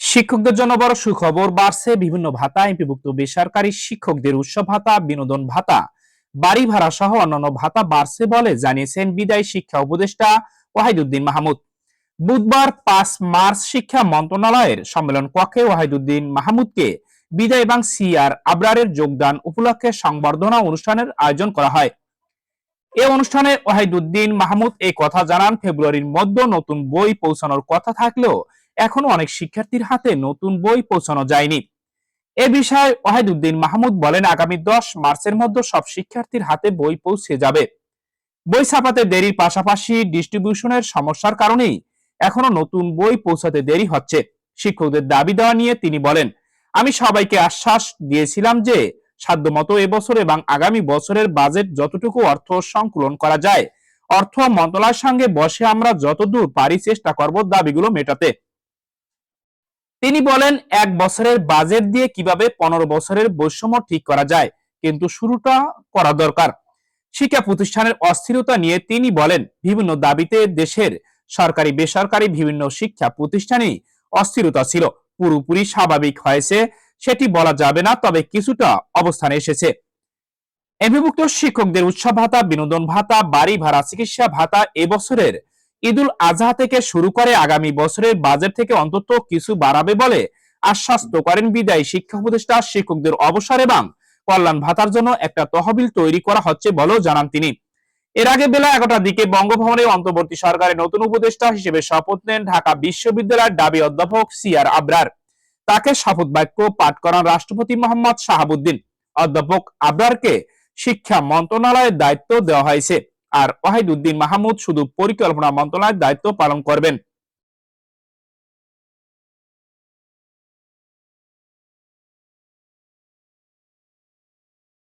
শিক্ষকদের জন্য বড় সুখবর, বাড়ছে বিভিন্ন ভাতা, এমপিভুক্ত বেসরকারি শিক্ষকদের উৎসব ভাতা, বিনোদন ভাতা, বাড়ি ভাড়া সহ অন্যান্য ভাতা বাড়ছে বলে জানিয়েছেন বিদায়ী শিক্ষা উপদেষ্টা ওয়াহিদুদ্দিন মাহমুদ। বুধবার পাঁচ মার্চ শিক্ষা মন্ত্রণালয়ের সম্মেলন কক্ষে ওয়াহিদুদ্দিন মাহমুদকে বিদায় এবং সিআর আবরারের যোগদান উপলক্ষে সংবর্ধনা অনুষ্ঠানের আয়োজন করা হয়। এ অনুষ্ঠানে ওয়াহিদুদ্দিন মাহমুদ এই কথা জানান। ফেব্রুয়ারির মধ্যে নতুন বই পৌঁছানোর কথা থাকলেও এখনও অনেক শিক্ষার্থীর হাতে নতুন বই পৌঁছানো যায়নি। এ বিষয়ে ওয়াহিদুদ্দিন মাহমুদ বলেন, আগামী দশ মার্চের মধ্যে সব শিক্ষার্থীর হাতে বই পৌঁছে যাবে। বই ছাপাতে দেরির পাশাপাশি ডিস্ট্রিবিউশনের সমস্যার কারণেই এখনও নতুন বই পৌঁছাতে দেরি হচ্ছে। শিক্ষকদের দাবি দেওয়া নিয়ে তিনি বলেন, আমি সবাইকে আশ্বাস দিয়েছিলাম যে সাধ্যমতো এবছর এবং আগামী বছরের বাজেট যতটুকু অর্থ সংকুলন করা যায়, অর্থ মন্ত্রণালয়ের সঙ্গে বসে আমরা যতদূর পারি চেষ্টা করব দাবিগুলো মেটাতে। তিনি বলেন, এক বছরের বাজেট দিয়ে কীভাবে পনেরো বছরের বৈষম্য ঠিক করা যায়, কিন্তু শুরুটা করা দরকার। শিক্ষা প্রতিষ্ঠানের অস্থিরতা নিয়ে তিনি বলেন, বিভিন্ন দাবিতে দেশের সরকারি, বেসরকারি বিভিন্ন শিক্ষা প্রতিষ্ঠানেই অস্থিরতা ছিল। পুরোপুরি স্বাভাবিক হয়েছে সেটি বলা যাবে না, তবে কিছুটা অবস্থানে এসেছে। এমপিভুক্ত শিক্ষকদের উৎসব ভাতা, বিনোদন ভাতা, বাড়ি ভাড়া, চিকিৎসা ভাতা এবছরের ঈদুল আজহা থেকে শুরু করে আগামী বছরের বাজেট থেকে অন্তত কিছু বাড়াবে বলে আশ্বস্ত করেন বিদায়ী শিক্ষা উপদেষ্টা শিক্ষকদের অবসর এবং কল্যাণ ভাতার জন্য একটা তহবিল তৈরি করা হচ্ছে বলেও জানান তিনি। এর আগে বেলা এগারোটার দিকে বঙ্গভবনে অন্তর্বর্তী সরকারের নতুন উপদেষ্টা হিসেবে শপথ নেন ঢাকা বিশ্ববিদ্যালয়ের দাবি অধ্যাপক সিআর আবরার। তাকে শপথ বাক্য পাঠ করান রাষ্ট্রপতি মোহাম্মদ শাহাবুদ্দিন। অধ্যাপক আবরারকে শিক্ষা মন্ত্রণালয়ের দায়িত্ব দেওয়া হয়েছে। আর ওয়াহিদ উদ্দিন মাহমুদ শুধু পরিকল্পনা মন্ত্রণালয়ের দায়িত্ব পালন করবেন।